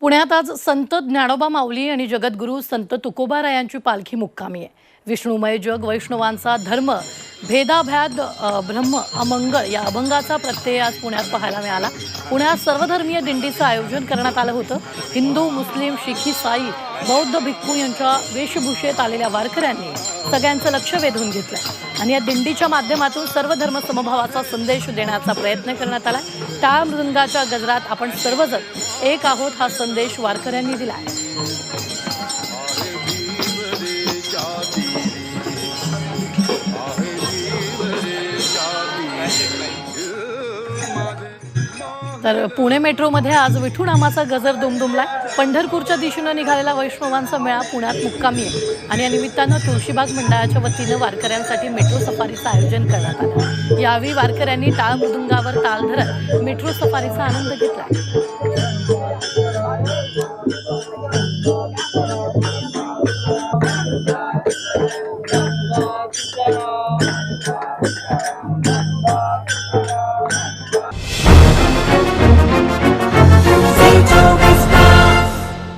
पुण्यात आज संत ज्ञानोबा माऊली आणि जगद्गुरू संत तुकोबारायांची पालखी मुक्कामी आहे. विष्णुमय जग वैष्णवांचा धर्म भेदाभ्याद ब्रह्म अमंगळ या अभंगाचा प्रत्यय आज पुण्यात पाहायला मिळाला. पुण्यात सर्वधर्मीय दिंडीचं आयोजन करण्यात आलं होतं. हिंदू मुस्लिम शिख इसाई बौद्ध भिक्खू यांच्या वेशभूषेत आलेल्या वारकऱ्यांनी सगळ्यांचं लक्ष वेधून घेतलं आणि या दिंडीच्या माध्यमातून सर्व धर्म समभावाचा संदेश देण्याचा प्रयत्न करण्यात आला टाळ मृदंगाच्या गजरात आपण सर्वजण एक आहोत हा संदेश वारकऱ्यांनी दिलाय. तर पुणे मेट्रोमध्ये आज विठूनामाचा गजर दुमदुमला आहे पंढरपूरच्या दिशेनं निघालेला वैष्णवांचा मेळा पुण्यात मुक्कामी आहे. आणि या निमित्तानं तुळशीबाग मंडळाच्या वतीनं वारकऱ्यांसाठी मेट्रो सफारीचं आयोजन करण्यात आलं. यावेळी वारकऱ्यांनी टाळ मृदुंगावर ताल धरत मेट्रो सफारीचा आनंद घेतला.